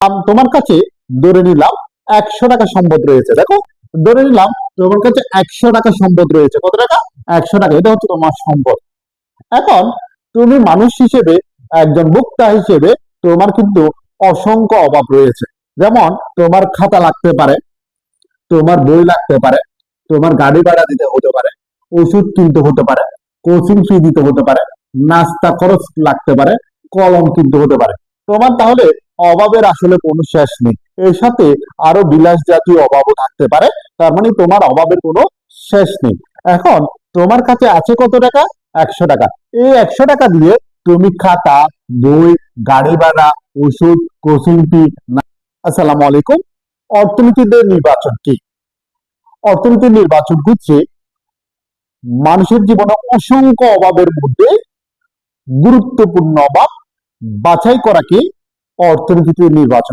তোমার কাছে ধরে নিলাম একশো টাকা সম্পদ রয়েছে। দেখো, ধরে নিলাম তোমার কাছে একশো টাকা সম্পদ রয়েছে। কত টাকা? একশো টাকা। এটা হচ্ছে তোমার সম্পদ। এখন তুমি মানুষ হিসেবে, একজন হিসেবে তোমার কিন্তু অসংখ্য অভাব রয়েছে। যেমন তোমার খাতা লাগতে পারে, তোমার বই লাগতে পারে, তোমার গাড়ি ভাড়া দিতে হতে পারে, ওষুধ কিনতে হতে পারে কোচিং ফি দিতে হতে পারে, নাস্তা খরচ লাগতে পারে, কলম কিনতে হতে পারে। তোমার তাহলে অভাবের আসলে কোনো শেষ নেই। এর সাথে আরও বিলাস জাতীয় অভাবও থাকতে পারে, তার মানে তোমার অভাবের কোনো শেষ নেই। এখন তোমার কাছে আছে কত টাকা? একশো টাকা। এই একশো টাকা দিয়ে তুমি খাতা, বই, গাড়ি ভাড়া, ওষুধ, কোচিং ফি আসসালামু আলাইকুম। অর্থনীতিতে নির্বাচন কি? অর্থনীতির নির্বাচন হচ্ছে মানুষের জীবনে অসংখ্য অভাবের মধ্যে গুরুত্বপূর্ণ অভাব বাছাই করা কি? অর্থনীতিতে নির্বাচন